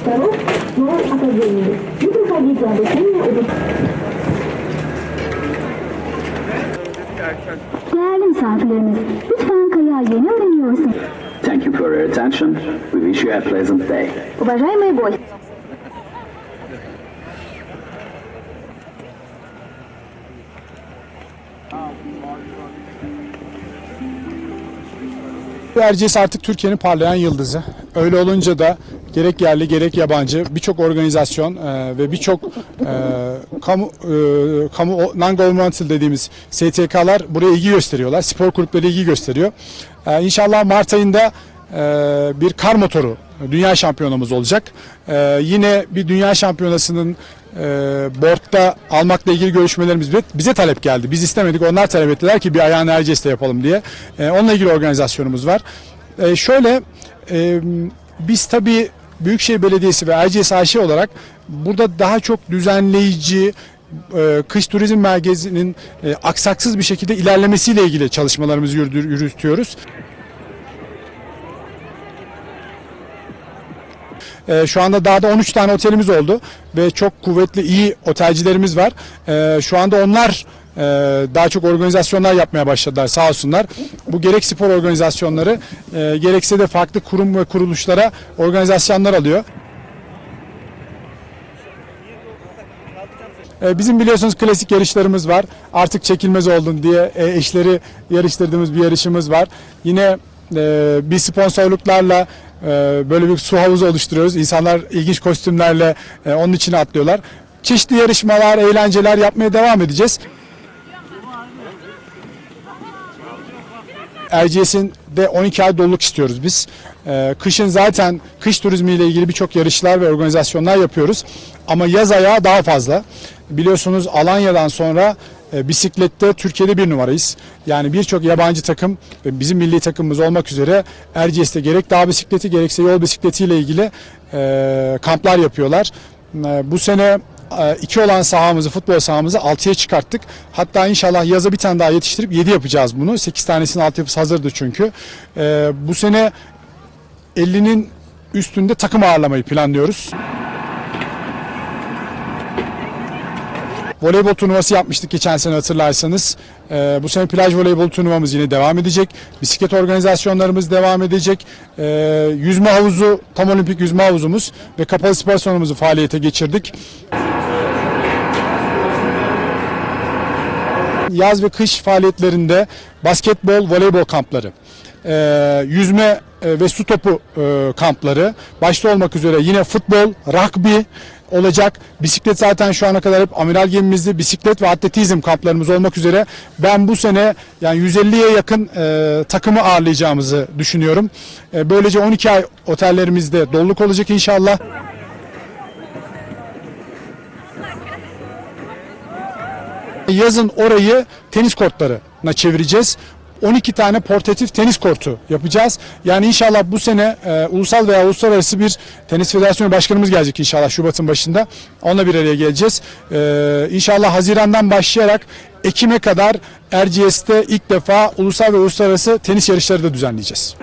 Второй – новой академии. Не приходите обучение у Değerli misafirlerimiz, lütfen kayağa yeni öğreniyorsunuz. Thank you for your attention. We wish you a pleasant day. Уважаемые гости, Erciyes artık Türkiye'nin parlayan yıldızı. Öyle olunca da gerek yerli gerek yabancı birçok organizasyon e, ve birçok e, kamu e, kamu non-governmental dediğimiz STK'lar buraya ilgi gösteriyorlar. Spor kulüpleri ilgi gösteriyor. E, İnşallah Mart ayında e, bir kar motoru dünya şampiyonamız olacak. E, yine bir dünya şampiyonasının e, board'da almakla ilgili görüşmelerimiz bize, bize talep geldi. Biz istemedik. Onlar talep ettiler ki bir ayağını Erciyes'te yapalım diye. E, onunla ilgili organizasyonumuz var. E, şöyle e, biz tabii Büyükşehir Belediyesi ve Erciyes AŞ olarak burada daha çok düzenleyici, e, kış turizm merkezinin e, aksaksız bir şekilde ilerlemesiyle ilgili çalışmalarımızı yürütüyoruz. E, şu anda dağda 13 tane otelimiz oldu ve çok kuvvetli iyi otelcilerimiz var. E, şu anda onlar e, daha çok organizasyonlar yapmaya başladılar sağ olsunlar. Bu gerek spor organizasyonları e, gerekse de farklı kurum ve kuruluşlara organizasyonlar alıyor. E, Bizim biliyorsunuz klasik yarışlarımız var. Artık çekilmez oldun diye e, eşleri yarıştırdığımız bir yarışımız var. Yine e, bir sponsorluklarla e, böyle bir su havuzu oluşturuyoruz. İnsanlar ilginç kostümlerle e, onun içine atlıyorlar. Çeşitli yarışmalar, eğlenceler yapmaya devam edeceğiz. Erciyes'in de 12 ay doluluk istiyoruz biz. Ee, kışın zaten kış turizmiyle ilgili birçok yarışlar ve organizasyonlar yapıyoruz. Ama yaz ayağı daha fazla. Biliyorsunuz Alanya'dan sonra e, bisiklette Türkiye'de bir numarayız. Yani birçok yabancı takım bizim milli takımımız olmak üzere Erciyes'te gerek dağ bisikleti gerekse yol bisikletiyle ilgili e, kamplar yapıyorlar. E, bu sene e, iki olan sahamızı, futbol sahamızı 6'ya çıkarttık. Hatta inşallah yaza bir tane daha yetiştirip 7 yapacağız bunu. 8 tanesinin altyapısı hazırdı çünkü. E, bu sene 50'nin üstünde takım ağırlamayı planlıyoruz. Voleybol turnuvası yapmıştık geçen sene hatırlarsanız. Ee, bu sene plaj voleybol turnuvamız yine devam edecek. Bisiklet organizasyonlarımız devam edecek. Ee, yüzme havuzu, tam olimpik yüzme havuzumuz ve kapalı spor salonumuzu faaliyete geçirdik. Yaz ve kış faaliyetlerinde basketbol, voleybol kampları, ee, yüzme e, ve su topu e, kampları, başta olmak üzere yine futbol, rugby olacak. Bisiklet zaten şu ana kadar hep amiral gemimizde bisiklet ve atletizm kamplarımız olmak üzere. Ben bu sene yani 150'ye yakın e, takımı ağırlayacağımızı düşünüyorum. E, böylece 12 ay otellerimizde doluluk olacak inşallah. Yazın orayı tenis kortlarına çevireceğiz. 12 tane portatif tenis kortu yapacağız. Yani inşallah bu sene e, ulusal veya uluslararası bir tenis federasyonu başkanımız gelecek inşallah Şubat'ın başında. Onunla bir araya geleceğiz. E, inşallah Haziran'dan başlayarak Ekim'e kadar Erciyes'te ilk defa ulusal ve uluslararası tenis yarışları da düzenleyeceğiz.